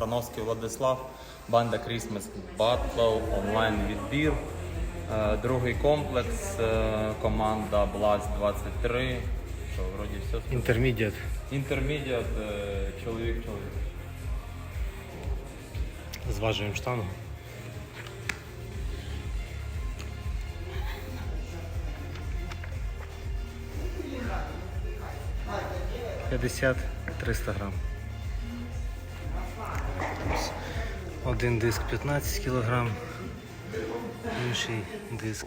Сапроновський Владислав, банда Christmas Battle, онлайн відбір. Е, Другий комплекс, е, команда Блац 23. Що, вроді все. Інтермедіат. Інтермедіат, чоловік, чоловік. Зважуємо штангу. П'ятдесят 300 грам. Один диск 15 кілограм, інший диск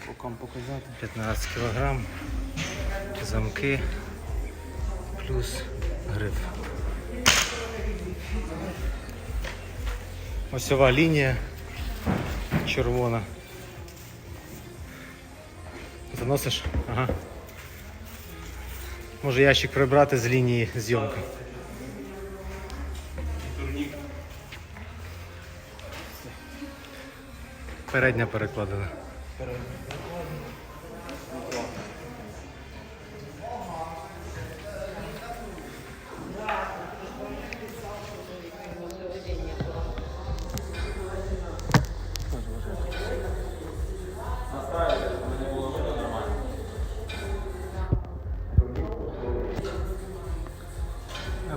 15 кілограм, замки плюс гриф. Осьова лінія червона. Заносиш? Ага. Може ящик прибрати з лінії зйомки. Передня перекладена.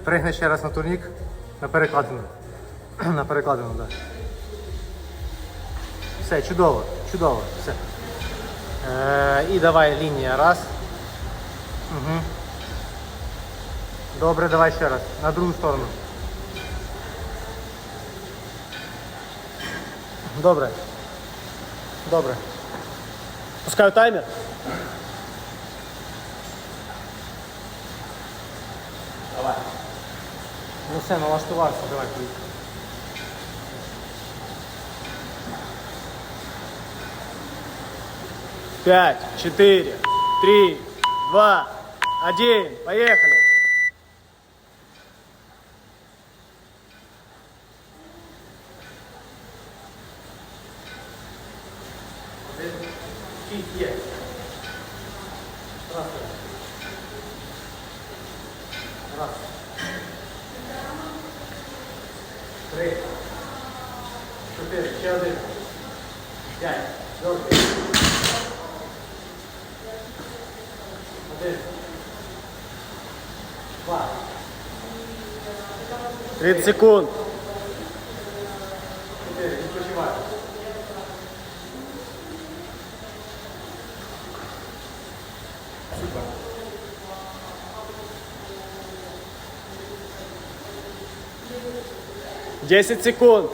Пригни ще раз на турнік. На перекладину. На перекладину, так. Все, чудово, чудово, все. Е, і давай лінія. Раз. Угу. Добре, давай ще раз. На другу сторону. Добре. Добре. Пускаю таймер. Давай. Ну все, налаштувався, давай поїхали. Пять, четыре, три, два, один. Поехали. Раз. Три. Чотири. Ще один. П'ять. Добре. Один. Два. 30 секунд. Десять секунд.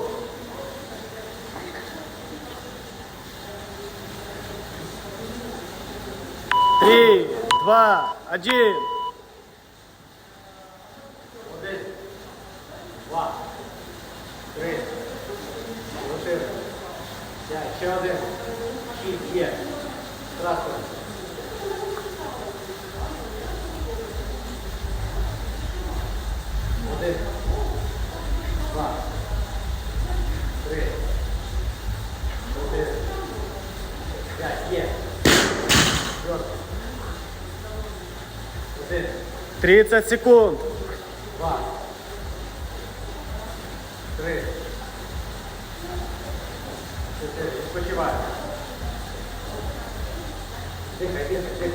Три, два, один. Один, два, три, чотири, п'ять, ще один, шість, є. Трактор. 30 секунд. два, три, чотири. Відпочивай. Дихай, дихай, дихай.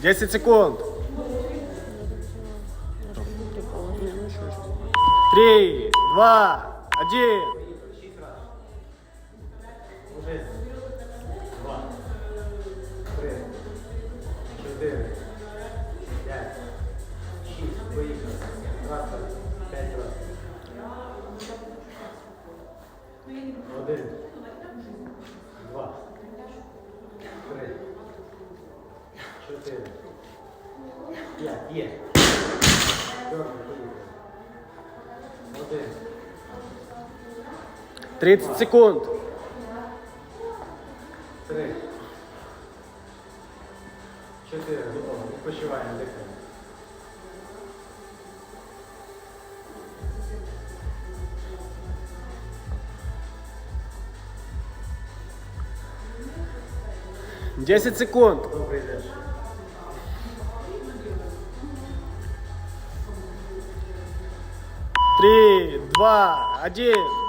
Десять секунд. Три, два. Один, Один, два, три, чотири, п'ять. Є. Чорний, поїхали. Один, 30 секунд. 10 секунд. Три, два, один.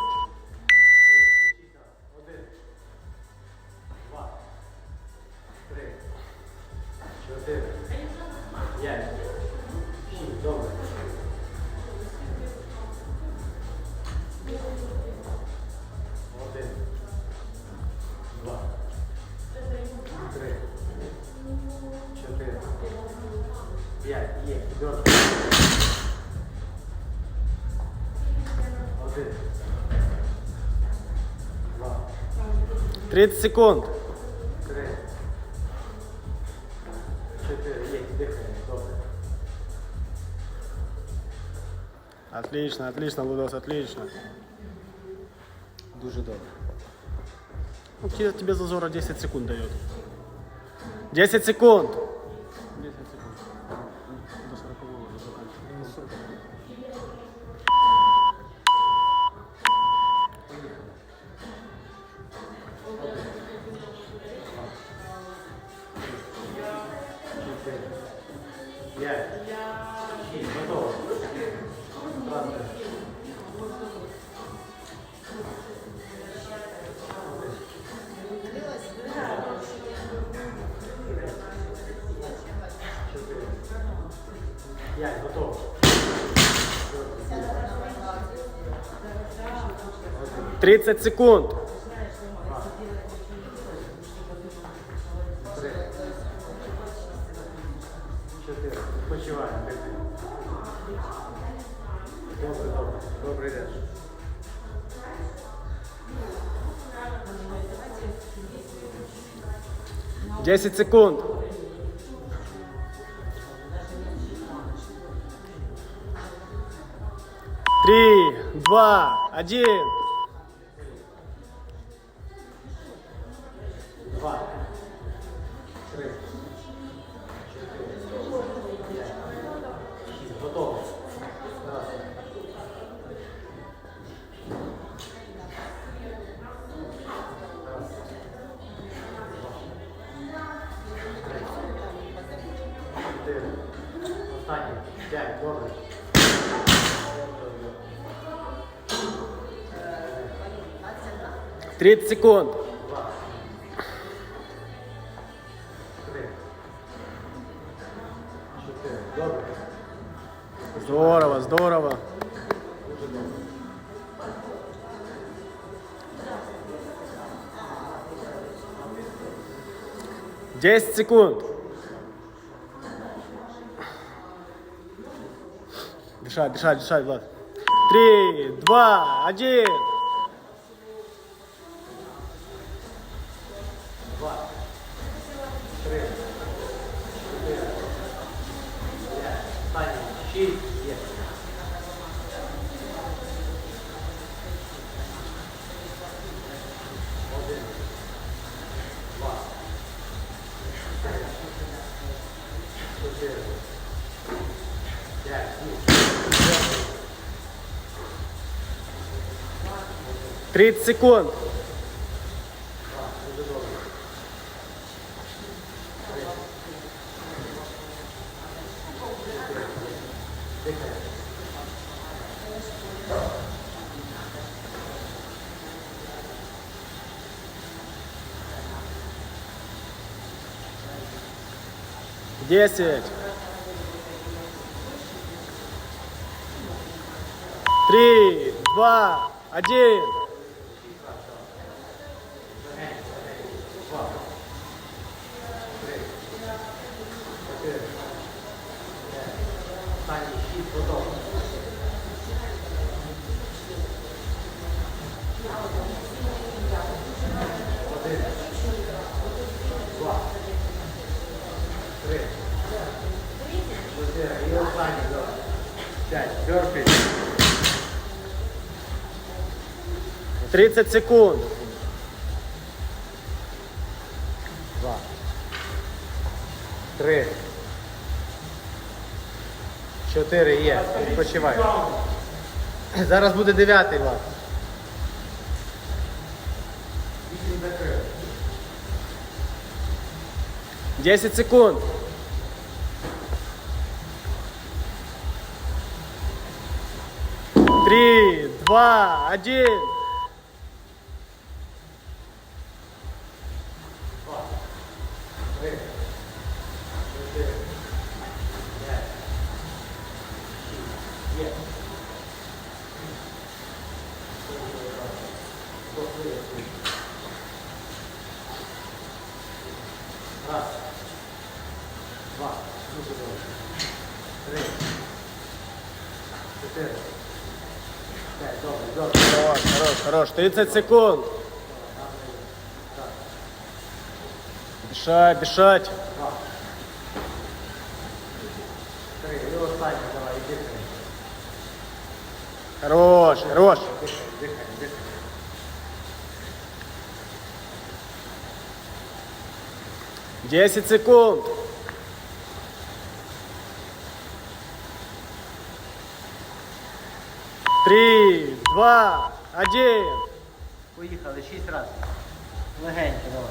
30 секунд. Три. Чотири. Є, дихаємо. Добре. Отлично, отлично, Лудос, отлично. Дуже добре. Ну, тебе, зазора 10 секунд дает. 10 секунд. 10 секунд. П'ять. Шість. Готово. Здравствуйте. П'ять. Готово. 30 секунд. Добре, добре. Десять секунд. Три, два, один. 30 секунд. Здорово, здорово. Десять секунд. Дышать, дышать, дышать, Влад. Три, два, один. 30 секунд. Десять. Три, два, один. 30 секунд. Два. Три. Чотири є. Відпочивай. Зараз буде дев'ятий закрив. 10 секунд. Три, два, один. Хорош, хорош, хорош. 30 секунд. Дышать, дышать. Три, і останній, давай, і дихай. Хорош, хорош. Дихай, дихай, дихай. Десять секунд. Три, два, один. Поїхали, шість разів. Легенько, давай.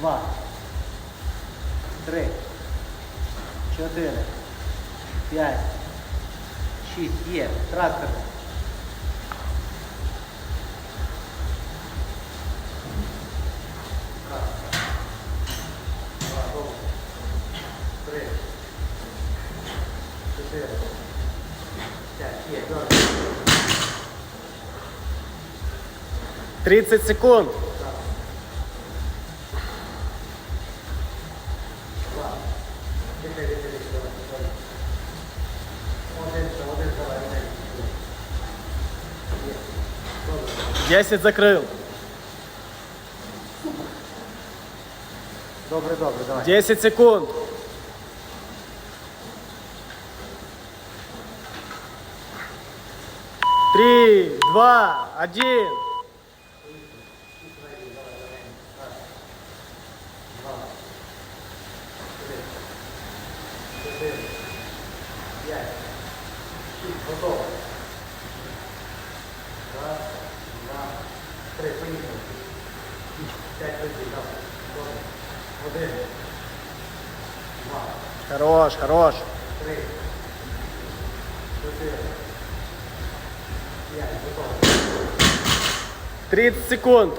Два. Три. Чотири. П'ять. Шість. Є. Трактор. 30 секунд. Десять закрыл. Добрый, добрый, давай. 10 секунд. Три, два, один. Хорош, хорош. Три. Чотири. П'ять. Готово. 30 секунд.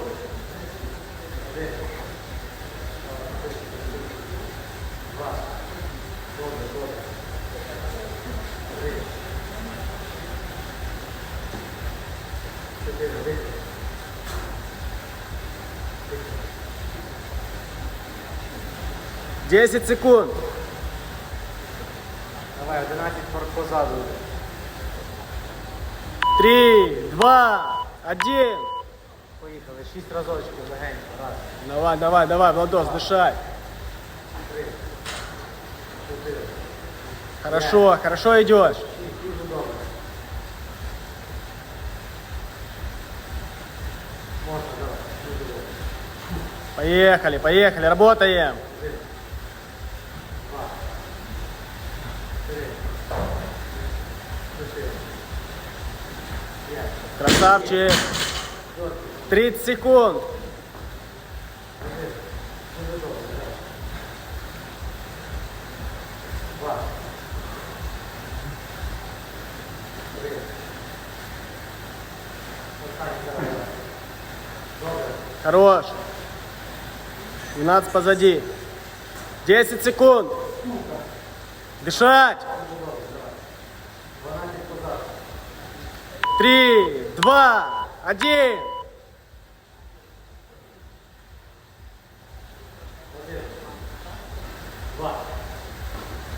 10 секунд. Давай, 11 позаду. 3, 2, 1. Поїхали, 6 разочків легенько. Раз. Давай, давай, давай, Владос, дышай. Три. Чотири. Хорошо, хорошо идешь. Поехали, поехали, работаем. Красавчик. 30 секунд. Хорош. 12 позади. 10 секунд. Дышать. 12 позаду. Три, два, один. Два.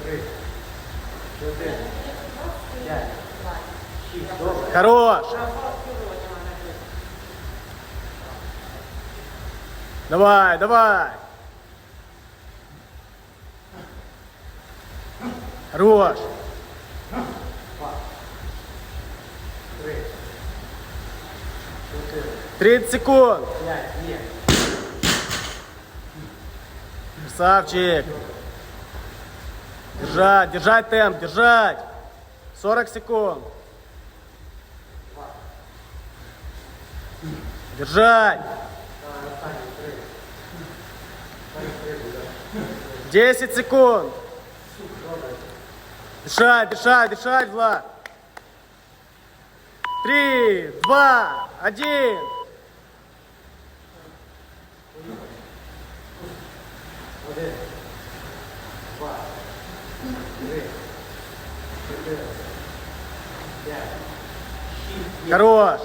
Три. Чотири. П'ять. Шість. Добре. Хорош. Давай, давай. Хорош. Три. Чотири. 30 секунд. П'ять. Є. Красавчик. Держать, держать темп, держать. 40 секунд. Держать. Давай, останні три. Останні три буде. 10 секунд. Дышать, дышать, дышать, Влад. Три, два, один. Хорош,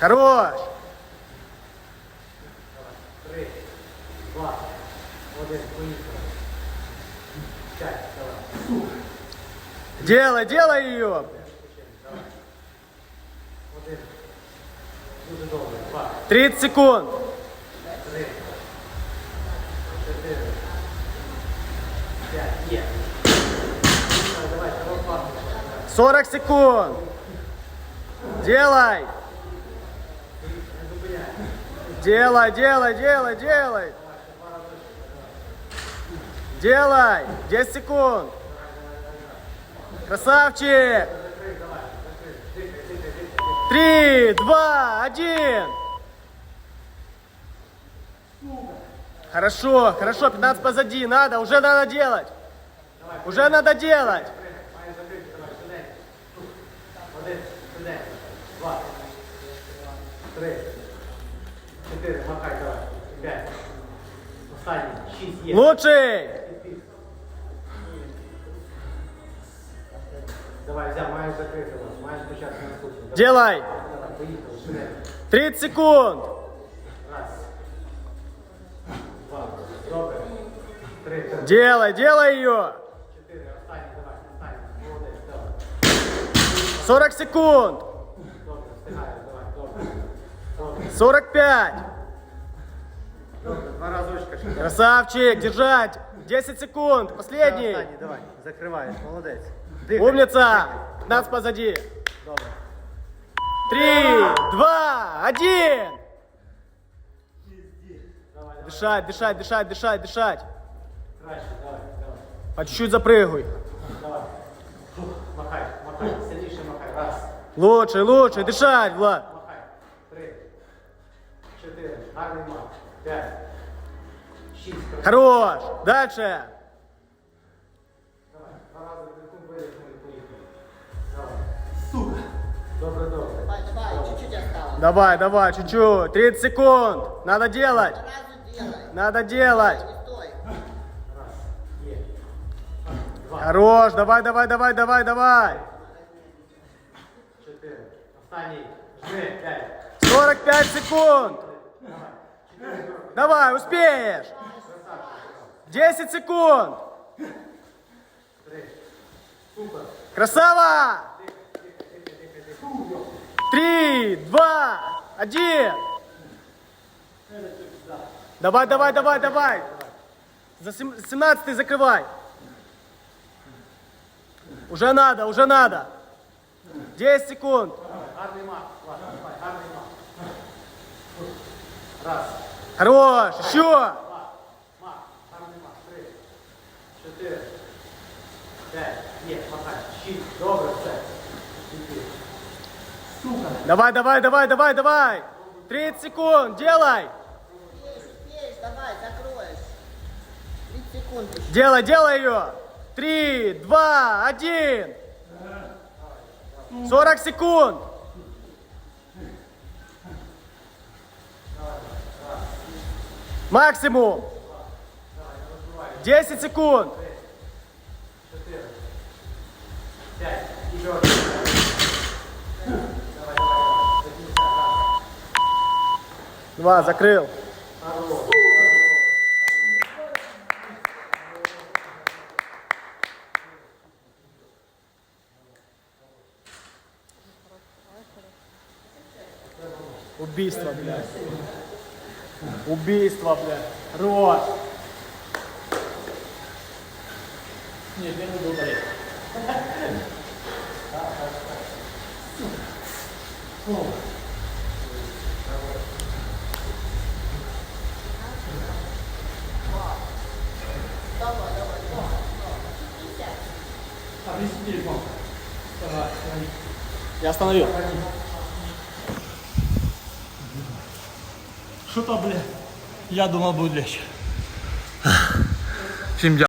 хорош. Делай, делай ее. Тридцать секунд. Сорок секунд. Делай. Делай, делай, делай, делай. Делай. 10 секунд. Красавчик. Три, два, один. Хорошо, хорошо, 15 позади, надо, уже надо делать. Уже надо делать. Три, чотири, махай, давай. П'ять. Останній. Шість є. Лучший. Давай, взяв, маєш закрити вас. Маєш почати наступний. Давай, Делай. давай, поїхали, швиденько. 30 секунд. Раз. Два. Добре. Три, три, Делай, делай ее. чотири. Останній, давай, останній. Молодець, давай. 40 секунд. Добре, встигаєш, давай, добре. Добре, 45. добре. Два разочка ще. Красавчик, держать. 10 секунд. Последний. Останній, давай. Закриваєш, молодець. Дихай. Умница. 15 позади. Добре. Три, два, один. Дышать, дышать, дышать, дышать, дышать. Краще, давай, давай. По чуть-чуть запрыгивай. Давай. Фух, Махай, махай, сильніше махай. Раз. Лучше, лучше. Дышать, Влад. Махай. Три. Чотири. Гарний мах. П'ять. Шість. Хорош. Дальше. Давай. Два рази вдихнув, видихнув і поїхали. Давай. Сука. Добре, добре. Давай, давай, чуть-чуть осталось. Давай, давай, чуть-чуть. 30 секунд. Надо делать. Сразу делай. Надо делать. Не стой. Раз. Є. Два. Хорош. Давай, давай, давай, давай, давай. Чотири. Останній. Жми. П'ять. 45 секунд. Давай, успеешь. 10 секунд. Красава! Три, два, один. Давай, давай, давай, давай. За сем- 17 закрывай. Уже надо, уже надо. 10 секунд. Раз. Хорош. Сука. Давай, давай, давай, давай, давай. 30 секунд, делай. Успеешь, успеешь, давай, закроешь. 30 секунд еще. Делай, делай ее. Три, два, один. 40 секунд. Максимум. 10 секунд. П'ять. І чотири. Давай, давай, давай. До кінця. Раз. Два, закрыл. Убийство, блядь. Убийство, блядь. Рот. Не буду болеть. Я остановил. Що то, бля? Я думав, буде легче. Всім дякую.